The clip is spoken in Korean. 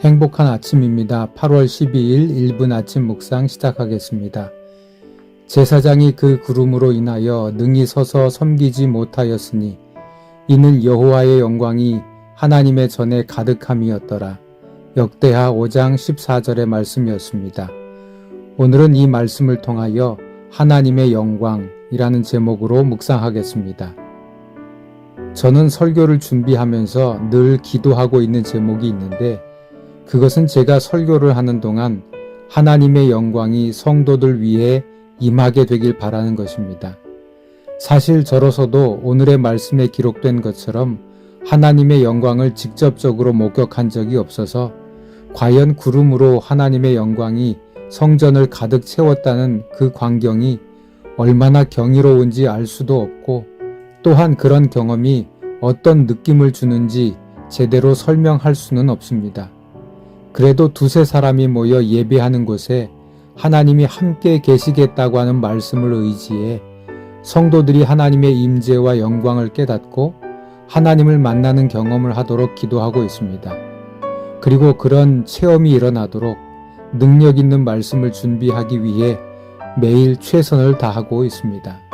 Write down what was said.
행복한 아침입니다. 8월 12일 1분 아침 묵상 시작하겠습니다. 제사장이 그 구름으로 인하여 능히 서서 섬기지 못하였으니 이는 여호와의 영광이 하나님의 전에 가득함이었더라. 역대하 5장 14절의 말씀이었습니다. 오늘은 이 말씀을 통하여 하나님의 영광이라는 제목으로 묵상하겠습니다. 저는 설교를 준비하면서 늘 기도하고 있는 제목이 있는데 그것은 제가 설교를 하는 동안 하나님의 영광이 성도들 위해 임하게 되길 바라는 것입니다. 사실 저로서도 오늘의 말씀에 기록된 것처럼 하나님의 영광을 직접적으로 목격한 적이 없어서 과연 구름으로 하나님의 영광이 성전을 가득 채웠다는 그 광경이 얼마나 경이로운지 알 수도 없고 또한 그런 경험이 어떤 느낌을 주는지 제대로 설명할 수는 없습니다. 그래도 두세 사람이 모여 예배하는 곳에 하나님이 함께 계시겠다고 하는 말씀을 의지해 성도들이 하나님의 임재와 영광을 깨닫고 하나님을 만나는 경험을 하도록 기도하고 있습니다. 그리고 그런 체험이 일어나도록 능력 있는 말씀을 준비하기 위해 매일 최선을 다하고 있습니다.